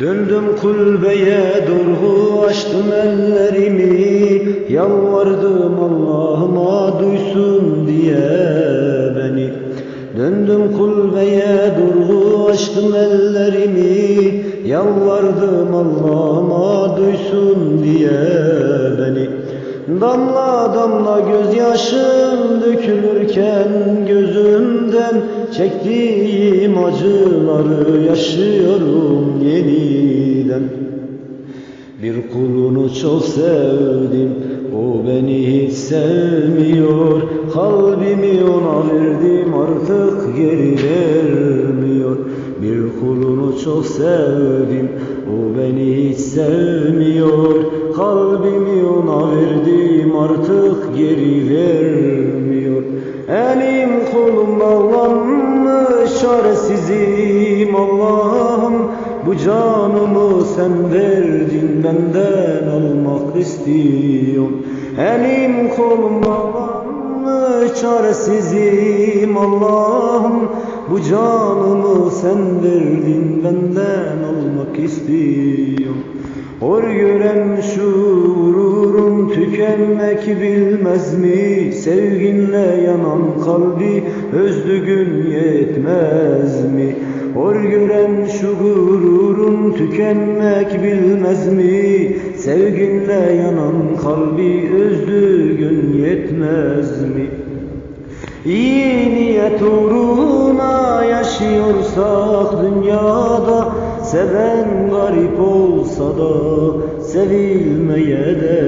Döndüm kulbeye doğru açtım ellerimi. Yalvardım Allah'ıma duysun diye beni. Döndüm kulbeye doğru açtım ellerimi. Yalvardım Allah'ıma duysun diye beni Damla damla gözyaşım dökülürken gözümden Çektiğim acıları yaşıyorum yeniden. Bir kulunu çok sevdim o beni hiç sevmiyor. Kalbimi ona verdim artık geri vermiyor. Bir kulunu çok sevdim o beni hiç sevmiyor. Kalbimi vermiyor Elim kolum bağlanmış çaresizim Allah'ım. Bu canımı sen verdin benden almak istiyorum. Elim kolum bağlanmış çaresizim Allah'ım. Bu canımı sen verdin benden almak istiyorum. Hor gören şu tükenmek bilmez mi? Sevginle yanan kalbi özlüğün yetmez mi? Hor gören şu gururum tükenmek bilmez mi? Sevginle yanan kalbi özlüğün yetmez mi? İyi niyet uğruna yaşıyorsak dünyada Seven garip olsa da sevilmeye değer